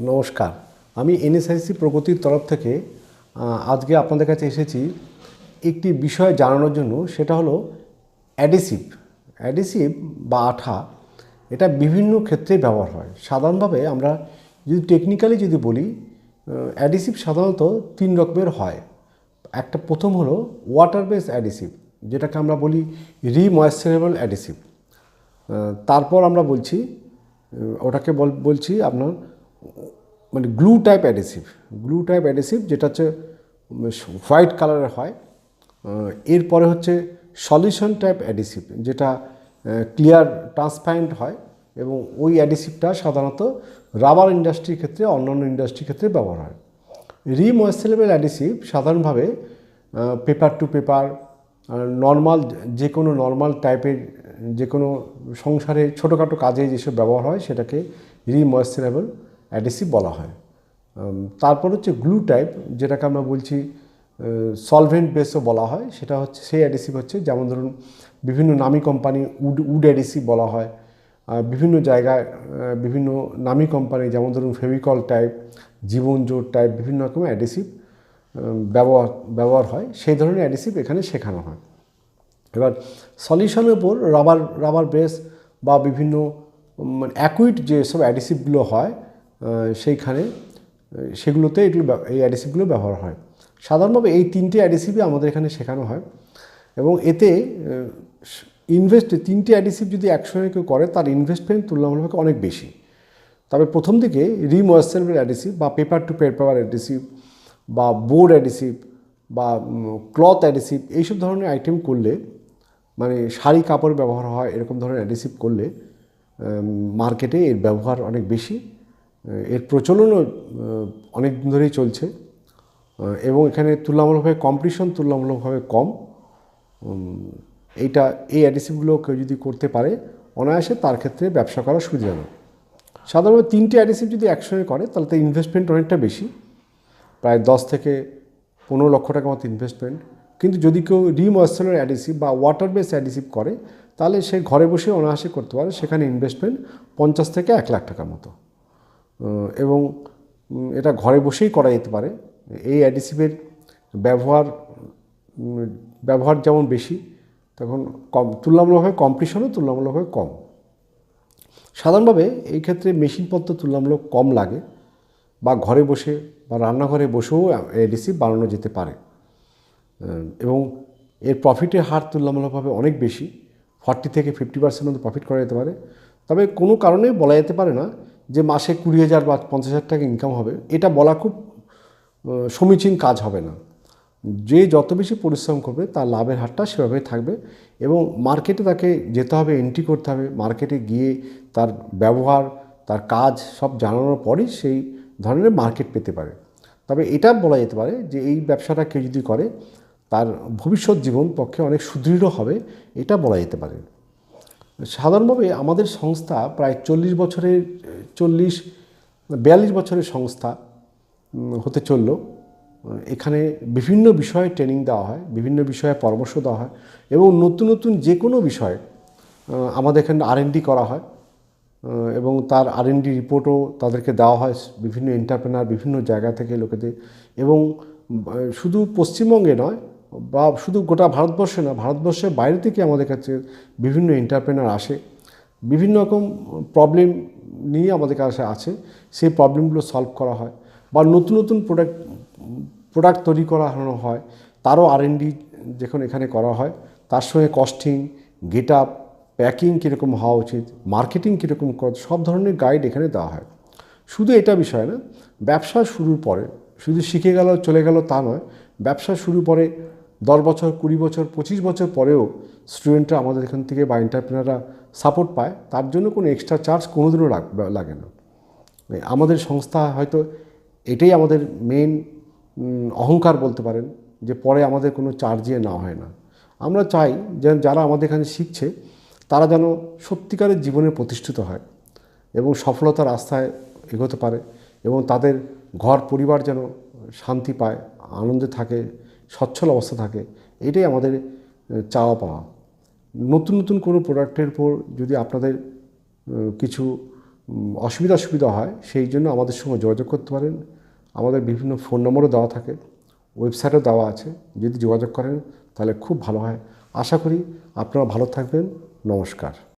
নমস্কার। আমি এনএসআইসি প্রগতির তরফ থেকে আজকে আপনাদের কাছে এসেছি একটি বিষয় জানানোর জন্য, সেটা হলো অ্যাডিসিভ। অ্যাডিসিভ বা আঠা, এটা বিভিন্ন ক্ষেত্রে ব্যবহার হয়। সাধারণভাবে আমরা যদি টেকনিক্যালি যদি বলি অ্যাডিসিভ সাধারণত তিন রকমের হয়। একটা প্রথম হলো ওয়াটার বেস অ্যাডিসিভ, যেটাকে আমরা বলি রিময়েশ্চারেবল অ্যাডিসিভ। তারপর আমরা বলছি ওটাকে বল- বলছি আপনার মানে glue type adhesive glue type adhesive যেটা হচ্ছে হোয়াইট কালারের হয়। এরপরে হচ্ছে সলিউশন টাইপ অ্যাডিসিভ যেটা ক্লিয়ার ট্রান্সপারেন্ট হয় এবং ওই অ্যাডিসিভটা সাধারণত রাবার ইন্ডাস্ট্রির ক্ষেত্রে, অন্যান্য ইন্ডাস্ট্রির ক্ষেত্রে ব্যবহার হয়। রিময়েশ্চারেবল অ্যাডিসিভ সাধারণভাবে পেপার টু পেপার নর্মাল যে কোনো নর্মাল টাইপের যে কোনো সংসারে ছোটোখাটো কাজে যেসব ব্যবহার হয়, সেটাকে রিময়েশ্চারেবল অ্যাডিসিভ বলা হয়। তারপর হচ্ছে গ্লু টাইপ, যেটাকে আমরা বলছি সলভেন্ট বেসও বলা হয়। সেটা হচ্ছে, সেই অ্যাডেসিভ হচ্ছে, যেমন ধরুন, বিভিন্ন নামি কোম্পানি, উড উড অ্যাডেসিভ বলা হয়। বিভিন্ন জায়গায় বিভিন্ন নামি কোম্পানি, যেমন ধরুন, ফেভিকল টাইপ জীবন জোর টাইপ, বিভিন্ন রকমের অ্যাডেসিভ ব্যবহার ব্যবহার হয়। সেই ধরনের অ্যাডেসিভ এখানে শেখানো হয়। এবার, সলিউশনের উপর রাবার রাবার বেস বা বিভিন্ন মানে অ্যাকুইড যে সব অ্যাডিসিভগুলো হয় সেইখানে সেগুলোতে এগুলো এই অ্যাডিসিভগুলো ব্যবহার হয়। সাধারণভাবে এই তিনটে অ্যাডিসিভই আমাদের এখানে শেখানো হয়। এবং এতে ইনভেস্ট তিনটে অ্যাডিসিভ যদি একসঙ্গে কেউ করে, তার ইনভেস্টমেন্ট তুলনামূলকভাবে অনেক বেশি। তবে প্রথম দিকে রিময়েশ্চারেবল অ্যাডিসিভ বা পেপার টু পেপার অ্যাডিসিভ বা বোর্ড অ্যাডিসিভ বা ক্লথ অ্যাডিসিভ এইসব ধরনের আইটেম করলে মানে শাড়ি, কাপড় ব্যবহার হয় এরকম ধরনের অ্যাডিসিভ করলে মার্কেটে এর ব্যবহার অনেক বেশি। এর প্রচলনও অনেক দিন ধরেই চলছে এবং এখানে তুলনামূলকভাবে কম্পিটিশন তুলনামূলকভাবে কম। এইটা, এই অ্যাডিসিভগুলো কেউ যদি করতে পারে, অনায়াসে তার ক্ষেত্রে ব্যবসা করা সুবিধাজনক সাধারণত তিনটে অ্যাডিসিভ যদি একসঙ্গে করে, তাহলে তো ইনভেস্টমেন্ট অনেকটা বেশি। প্রায় দশ থেকে পনেরো লক্ষ টাকা মতো ইনভেস্টমেন্ট কিন্তু যদি কেউ রিময়েশ্চারার অ্যাডিসিভ বা ওয়াটার বেস অ্যাডিসিভ করে, তাহলে সে ঘরে বসে অনায়াসে করতে পারে, সেখানে ইনভেস্টমেন্ট পঞ্চাশ থেকে এক লাখ টাকার মতো। এবং এটা ঘরে বসেই করা যেতে পারে। এই অ্যাডিসিভের ব্যবহার ব্যবহার যেমন বেশি, তখন কম, তুলনামূলকভাবে কম্পিটিশনও তুলনামূলকভাবে কম। সাধারণভাবে এই ক্ষেত্রে মেশিনপত্র তুলনামূলক কম লাগে, বা ঘরে বসে, বা রান্নাঘরে বসেও এডিসি বানানো যেতে পারে। এবং এর প্রফিটের হার তুলনামূলকভাবে অনেক বেশি ফর্টি থেকে ফিফটি পার্সেন্ট মতো প্রফিট করা যেতে পারে। তবে কোনো কারণে বলা যেতে পারে না যে মাসে কুড়ি হাজার বা পঞ্চাশ হাজার টাকা ইনকাম হবে, এটা বলা খুব সমীচীন কাজ হবে না। যে যত বেশি পরিশ্রম করবে, তার লাভের হারটা সেভাবে থাকবে এবং মার্কেটে তাকে যেতে হবে এন্ট্রি করতে হবে, মার্কেটে গিয়ে তার ব্যবহার, তার কাজ সব জানানোর পরেই সেই ধরনের মার্কেট পেতে পারে। তবে এটা বলা যেতে পারে যে এই ব্যবসাটা কেউ যদি করে, তার ভবিষ্যৎ জীবন পক্ষে অনেক সুদৃঢ় হবে, এটা বলা যেতে পারে। সাধারণভাবে আমাদের সংস্থা প্রায় চল্লিশ বছরের চল্লিশ, বিয়াল্লিশ বছরের সংস্থা হতে চলল। এখানে বিভিন্ন বিষয়ে ট্রেনিং দেওয়া হয়, বিভিন্ন বিষয়ে পরামর্শ দেওয়া হয় এবং নতুন নতুন যে কোনো বিষয়ে আমাদের এখানে আর করা হয় এবং তার আর রিপোর্টও তাদেরকে দেওয়া হয় বিভিন্ন এন্টারপ্রেনার বিভিন্ন জায়গা থেকে লোকেদের এবং শুধু পশ্চিমবঙ্গে নয় বা শুধু গোটা ভারতবর্ষে না, ভারতবর্ষের বাইরে থেকে আমাদের কাছে বিভিন্ন এন্টারপ্রেনার আসে। বিভিন্ন রকম প্রবলেম নিয়ে আমাদের কাছে আছে, সেই প্রবলেমগুলো সলভ করা হয় বা নতুন নতুন প্রোডাক্ট প্রোডাক্ট তৈরি করানো হয়, তারও আর এন ডি যখন এখানে করা হয়, তার সঙ্গে কস্টিং গেট আপ প্যাকিং কীরকম হওয়া উচিত মার্কেটিং কীরকম করা সব ধরনের গাইড এখানে দেওয়া হয়। শুধু এটা বিষয় না, ব্যবসা শুরুর পরে, শুধু শিখে গেল, চলে গেল তা নয়, ব্যবসা শুরু পরে দশ বছর, কুড়ি বছর, পঁচিশ বছর পরেও স্টুডেন্টরা আমাদের এখান থেকে বা এন্টারপ্রেনাররা সাপোর্ট পায়, তার জন্য কোনো এক্সট্রা চার্জ কোনোদিনও লাগ- না। আমাদের সংস্থা হয়তো এটাই আমাদের মেন অহংকার বলতে পারেন, যে পরে আমাদের কোনো চার্জে না হয় না। আমরা চাই যে যারা আমাদের এখানে শিখছে, তারা যেন সত্যিকারের জীবনে প্রতিষ্ঠিত হয় এবং সফলতার রাস্তায় এগোতে পারে এবং তাদের ঘর পরিবার যেন শান্তি পায়, আনন্দে থাকে, সচ্ছল অবস্থা থাকে, এটাই আমাদের চাওয়া পাওয়া। নতুন নতুন কোনো প্রোডাক্টের উপর যদি আপনাদের কিছু অসুবিধা অসুবিধা সুবিধা হয়, সেই জন্য আমাদের সঙ্গে যোগাযোগ করতে পারেন। আমাদের বিভিন্ন ফোন নম্বরও দেওয়া থাকে, ওয়েবসাইটও দেওয়া আছে। যদি যোগাযোগ করেন, তাহলে খুব ভালো হয়। আশা করি আপনারা ভালো থাকবেন। নমস্কার।